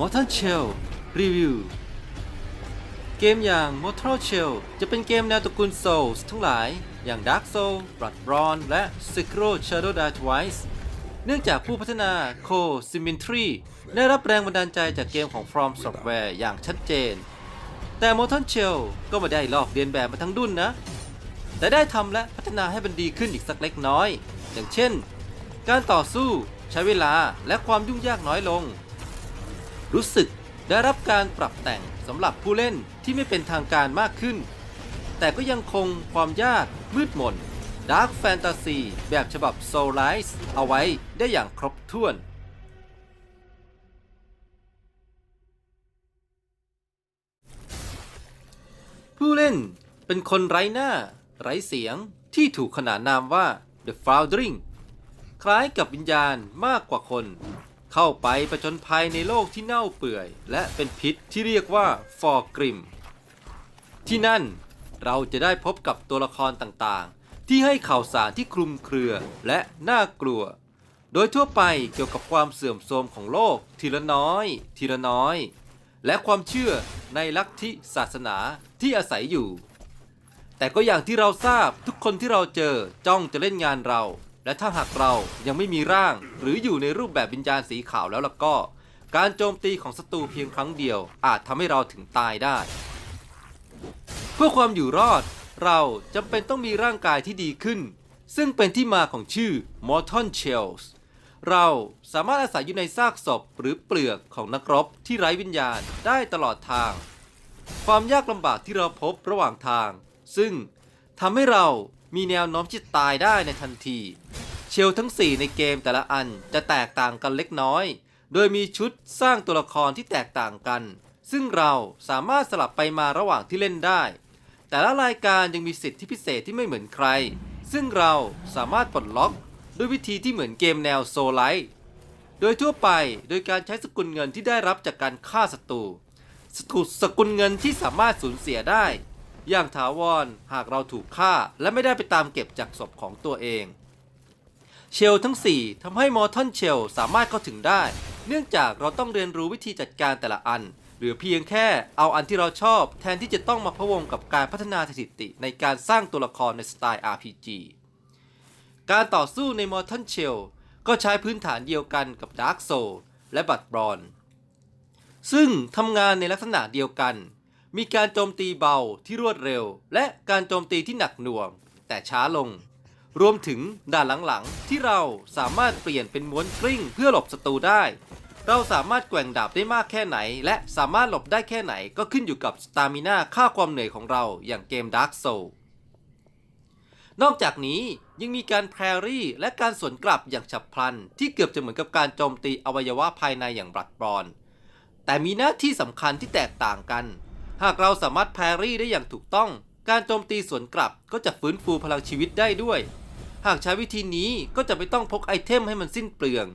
Mortal Shell Review เกมอย่าง Mortal Shell จะเป็นเกมแนวตระกูล Souls ทั้งหลายอย่าง Dark Souls Bloodborne และ Sekiro Shadow Die Twice เนื่องจากผู้พัฒนา Ko Symmetry ได้รับแรงบันดาลใจจากเกมของ From Software อย่างชัดเจน แต่ Mortal Shell ก็ไม่ได้ลอกเลียนแบบมาทั้งดุนนะ แต่ได้ทำและพัฒนาให้มันดีขึ้นอีกสักเล็กน้อย อย่างเช่น การต่อสู้ใช้เวลาและความยุ่งยากน้อยลง รู้สึกได้รับการปรับแต่งสำหรับผู้เล่นที่ไม่เป็นทางการมากขึ้น แต่ก็ยังคงความยากมืดมนดาร์ f แฟนตาซีแบบฉบับ Soul r i s e เอาไว้ได้อย่างครบถ้วนผู้เล่นเป็นคนไร้หน้า ไร้เสียงที่ถูกขนานนามว่า The Foundering คล้ายกับวิญญาณมากกว่าคน เข้าไปประจนภัยในโลกที่เน่าเปื่อย และเป็นพิษที่เรียกว่าฟอร์กริม ที่นั่นเราจะได้พบกับตัวละครต่างๆ ที่ให้ข่าวสารที่คลุมเครือและน่ากลัว โดยทั่วไปเกี่ยวกับความเสื่อมโทรมของโลกทีละน้อย ทีละน้อย และความเชื่อในลัทธิศาสนาที่อาศัยอยู่ แต่ก็อย่างที่เราทราบทุกคนที่เราเจอจ้องจะเล่นงานเรา และถ้าหากเรายังไม่มีร่าง หรืออยู่ในรูปแบบวิญญาณสีขาวแล้วล่ะก็ การโจมตีของศัตรูเพียงครั้งเดียว อาจทำให้เราถึงตายได้ เพื่อความอยู่รอด เราจำเป็นต้องมีร่างกายที่ดีขึ้น ซึ่งเป็นที่มาของชื่อ Morton Shells เราสามารถอาศัยอยู่ในซากศพหรือเปลือกของนักรบที่ไร้วิญญาณได้ตลอดทาง ความยากลำบากที่เราพบระหว่างทาง ซึ่งทำให้เรามีแนวโน้มที่ตายได้ในทันที ลทั้ง 4 ในเกมแต่ละอันจะแตกต่างกันเล็กน้อย โดยมีชุดสร้างตัวละครที่แตกต่างกัน ซึ่งเราสามารถสลับไปมาระหว่างที่เล่นได้ แต่ละรายการยังมีสิทธิพิเศษที่ไม่เหมือนใคร ซึ่งเราสามารถปลดล็อก ด้วยวิธีที่เหมือนเกมแนวโซลไลท์โดยทั่วไปโดยการใช้สกุลเงินที่ได้รับจากการฆ่าศัตรูสกุลสกุลเงินที่สามารถสูญเสียได้ อย่างถาวรหากเราถูกฆ่าและไม่ได้ไปตามเก็บจากศพของตัวเอง เชลทั้ง 4ทำให้มอร์ทันเชลสามารถเข้าถึงได้ เนื่องจากเราต้องเรียนรู้วิธีจัดการแต่ละอัน หรือเพียงแค่เอาอันที่เราชอบ แทนที่จะต้องมาพะวงกับการพัฒนาสถิติในการสร้างตัวละครในสไตล์ RPG การต่อสู้ใน Mortal Shell ก็ใช้พื้นฐานเดียวกันกับ Dark Soul และ b ั d b o r n ซึ่งทำงานในลักษณะเดียวกัน มีการโจมตีเบาที่รวดเร็ว และการโจมตีที่หนักหน่วง แต่ช้าลง รวมถึงด่านหลังๆ ที่เราสามารถเปลี่ยนเป็นม้วนกลิ้งเพื่อหลบศัตรูได้ เราสามารถแกว่งดาบได้มากแค่ไหน และสามารถหลบได้แค่ไหนก็ขึ้นอยู่กับสตามิน่าค่าความเหนื่อยของเราอย่างเกม Dark Soul นอกจากนี้ยังมีการแพรรี่และการสวนกลับอย่างฉับพลัน ที่เกือบจะเหมือนกับการโจมตีอวัยวะภายในอย่างบลัดบอลแต่มีหน้าที่สำคัญที่แตกต่างกัน หากเราสามารถแพรรี่ได้อย่างถูกต้อง การโจมตีสวนกลับก็จะฟื้นฟูพลังชีวิตได้ด้วย หากใช้วิธีนี้ก็จะไม่ต้องพกไอเทมให้มันสิ้นเปลือง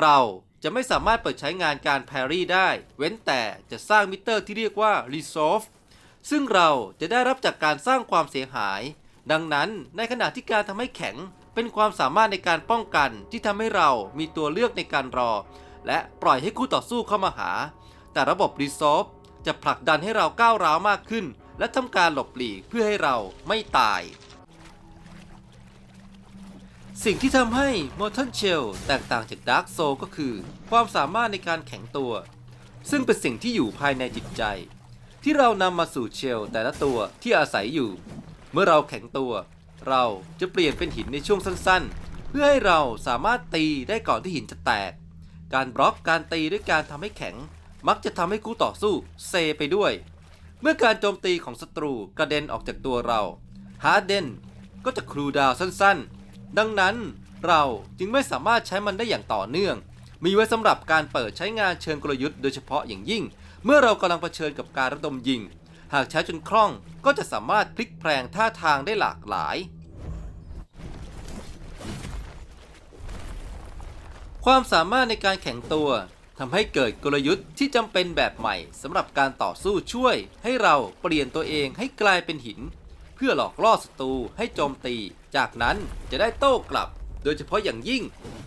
เราจะไม่สามารถเปิดใช้งานการแพรรี่ได้ เว้นแต่จะสร้างมิเตอร์ที่เรียกว่า Resolve ซึ่งเราจะได้รับจากการสร้างความเสียหาย ดังนั้นในขณะที่การทำให้แข็งเป็นความสามารถในการป้องกันที่ทำให้เรามีตัวเลือกในการรอ และปล่อยให้คู่ต่อสู้เข้ามาหา แต่ระบบ Resolve จะผลักดันให้เราก้าวร้าวมากขึ้น และทำการหลบหลีกเพื่อให้เราไม่ตาย สิ่งที่ทำให้ Mortal Shell แตกต่างจาก Dark Soul ก็คือ ความสามารถในการแข็งตัว ซึ่งเป็นสิ่งที่อยู่ภายในจิตใจ ที่เรานำมาสู่เชลแต่ละตัวที่อาศัยอยู่ เมื่อเราแข็งตัว เราจะเปลี่ยนเป็นหินในช่วงสั้นๆ เพื่อให้เราสามารถตีได้ก่อนที่หินจะแตก การบล็อกการตีด้วยการทำให้แข็ง มักจะทำให้คู่ต่อสู้เซไปด้วย เมื่อการโจมตีของศัตรูกระเด็นออกจากตัวเราฮาร์เดนก็จะครูดาวสั้นๆ ดังนั้นเราจึงไม่สามารถใช้มันได้อย่างต่อเนื่อง มีไว้สำหรับการเปิดใช้งานเชิงกลยุทธ์โดยเฉพาะอย่างยิ่ง เมื่อเรากำลังเผชิญกับการระดมยิง หากใช้จนคล่องก็จะสามารถพลิกแพลงท่าทางได้หลากหลาย ความสามารถในการแข็งตัวทำให้เกิดกลยุทธ์ที่จำเป็นแบบใหม่สำหรับการต่อสู้ช่วย ให้เราเปลี่ยนตัวเองให้กลายเป็นหิน เพื่อหลอกล่อศัตรูให้โจมตี จากนั้นจะได้โต้กลับ โดยเฉพาะอย่างยิ่ง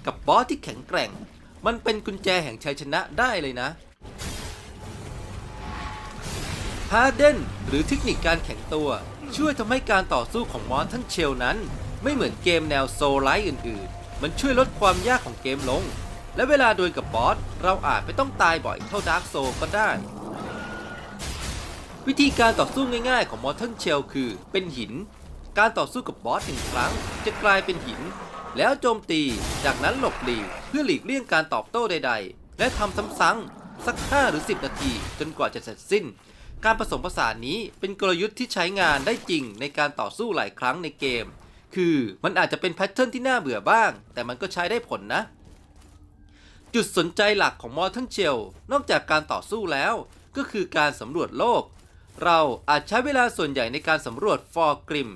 กับบอสที่แข็งแกร่ง มันเป็นกุญแจแห่งชัยชนะได้เลยนะฮาร์เดนหรือเทคนิคการแข็งตัว ช่วยทำให้การต่อสู้ของมอสทันเชลนั้น ไม่เหมือนเกมแนวโซลไลท์อื่นๆ มันช่วยลดความยากของเกมลง และเวลาโดนกับบอสเราอาจไม่ต้องตายบ่อยเท่าดาร์กโซก็ได้ วิธีการต่อสู้ง่ายๆของมอ r ทันเชลคือ เป็นหิน การต่อสู้กับบอสหนึ่งครั้ง จะกลายเป็นหิน แล้วโจมตี จากนั้นหลบหลีกเพื่อหลีกเลี่ยงการตอบโต้ใด ๆ และทำซ้ำๆสัก 5 หรือ 10 นาที จนกว่าจะเสร็จสิ้น การผสมผสานนี้เป็นกลยุทธ์ที่ใช้งานได้จริงในการต่อสู้หลายครั้งในเกม คือมันอาจจะเป็นแพทเทิร์นที่น่าเบื่อบ้าง แต่มันก็ใช้ได้ผลนะจุดสนใจหลักของ Mortal Shell นอกจากการต่อสู้แล้ว ก็คือการสำรวจโลก เราอาจใช้เวลาส่วนใหญ่ในการสำรวจฟอร์กริม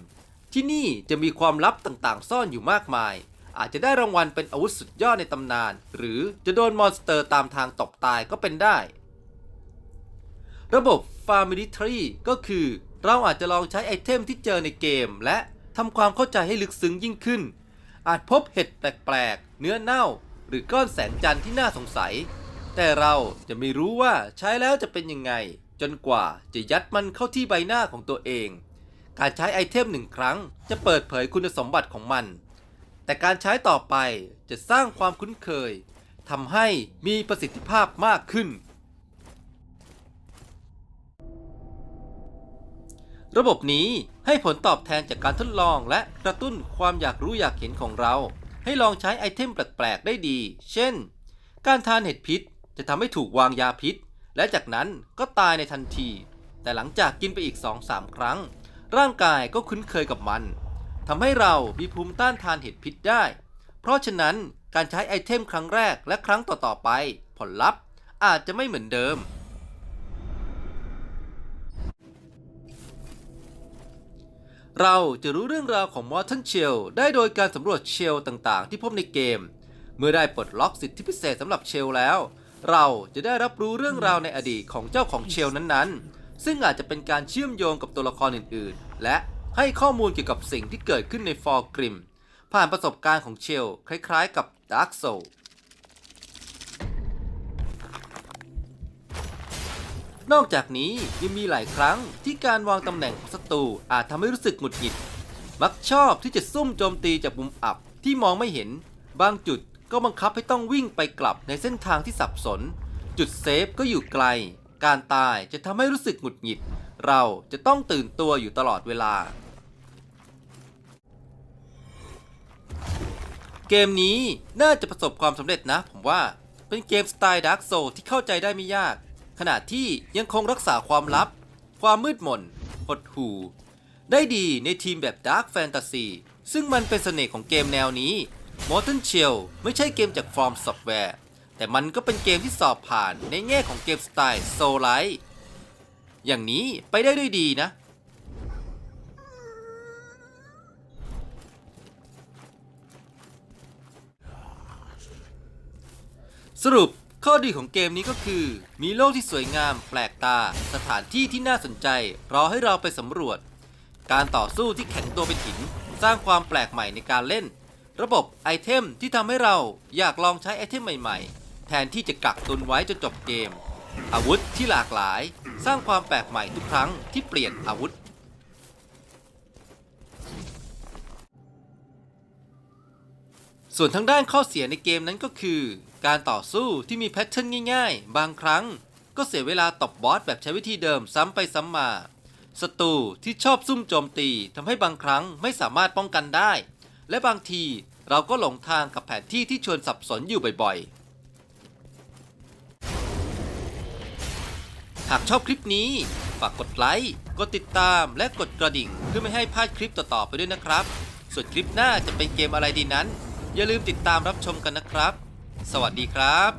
ที่นี่จะมีความลับต่างๆ ซ่อนอยู่มากมาย อาจจะได้รางวัลเป็นอาวุธสุดยอดในตำนาน หรือจะโดนมอนสเตอร์ตามทางตกตายก็เป็นได้ ระบบ Farm Military ก็คือ เราอาจจะลองใช้ไอเทมที่เจอในเกม และทำความเข้าใจให้ลึกซึ้งยิ่งขึ้น อาจพบเห็ดแปลกๆ เนื้อเน่า หรือก้อนแสงจันทร์ที่น่าสงสัย แต่เราจะไม่รู้ว่าใช้แล้วจะเป็นยังไง จนกว่าจะยัดมันเข้าที่ใบหน้าของตัวเอง การใช้ไอเทมหนึ่งครั้ง จะเปิดเผยคุณสมบัติของมัน แต่การใช้ต่อไปจะสร้างความคุ้นเคยทำให้มีประสิทธิภาพมากขึ้น ระบบนี้ให้ผลตอบแทนจากการทดลองและกระตุ้นความอยากรู้อยากเห็นของเรา ให้ลองใช้ไอเทมแปลกๆได้ดี เช่น การทานเห็ดพิษจะทำให้ถูกวางยาพิษ และจากนั้นก็ตายในทันที แต่หลังจากกินไปอีก 2-3 ครั้ง ร่างกายก็คุ้นเคยกับมันทำให้เรามีภูมิต้านทานเห็ดพิษได้ เพราะฉะนั้นการใช้ไอเทมครั้งแรกและครั้งต่อๆไป ผลลัพธ์อาจจะไม่เหมือนเดิม เราจะรู้เรื่องราวของ Mortal Shell ได้โดยการสำรวจเชลต่างๆ ที่พบในเกม เมื่อได้ปลดล็อกสิทธิพิเศษสำหรับเชลแล้ว เราจะได้รับรู้เรื่องราวในอดีตของเจ้าของเชลนั้นๆ ซึ่งอาจจะเป็นการเชื่อมโยงกับตัวละครอื่นๆ และให้ข้อมูลเกี่ยวกับสิ่งที่เกิดขึ้นในฟอร์กริม ผ่านประสบการณ์ของเชล คล้ายๆ กับ Dark Soul นอกจากนี้ยังมีหลายครั้งที่การวางตำแหน่งของศัตรูอาจทำให้รู้สึกหงุดหงิด มักชอบที่จะซุ่มโจมตีจากมุมอับที่มองไม่เห็น บางจุด ก็บังคับให้ต้องวิ่งไปกลับในเส้นทางที่สับสน จุดเซฟก็อยู่ไกล การตายจะทำให้รู้สึกหงุดหงิด เราจะต้องตื่นตัวอยู่ตลอดเวลา เกมนี้น่าจะประสบความสำเร็จนะผมว่าเป็นเกมสไตล์ดาร์กโซที่เข้าใจได้ไม่ยาก ขณะที่ยังคงรักษาความลับ ความมืดมนหดหู่ได้ดีในทีมแบบดาร์กแฟนตาซีซึ่งมันเป็นเสน่ห์ของเกมแนวนี้ Mortal Shell ไม่ใช่เกมจากฟอร์มซอฟต์แวร์ แต่มันก็เป็นเกมที่สอบผ่านในแง่ของเกมสไตล์โซลไลท์อย่างนี้ไปได้ด้วยดีนะ สรุปข้อดีของเกมนี้ก็คือ มีโลกที่สวยงาม แปลกตา สถานที่ที่น่าสนใจ รอให้เราไปสำรวจ การต่อสู้ที่แข็งตัวเป็นหิน สร้างความแปลกใหม่ในการเล่น ระบบไอเทมที่ทำให้เราอยากลองใช้ไอเทมใหม่ๆ แทนที่จะกักตุนไว้จนจบเกม อาวุธที่หลากหลาย สร้างความแปลกใหม่ทุกครั้งที่เปลี่ยนอาวุธ ส่วนทางด้านข้อเสียในเกมนั้นก็คือ การต่อสู้ที่มีแพทเทิร์นง่ายๆ บางครั้งก็เสียเวลาตบบอสแบบใช้วิธีเดิมซ้ำไปซ้ำมาศัตรูที่ชอบซุ่มโจมตีทำให้บางครั้งไม่สามารถป้องกันได้ และบางทีเราก็หลงทางกับแผนที่ที่ชวนสับสนอยู่บ่อยๆ หากชอบคลิปนี้ ฝากกดไลค์ กดติดตามและกดกระดิ่ง เพื่อไม่ให้พลาดคลิปต่อๆไปด้วยนะครับ ส่วนคลิปหน้าจะเป็นเกมอะไรดีนั้น อย่าลืมติดตามรับชมกันนะครับ สวัสดีครับ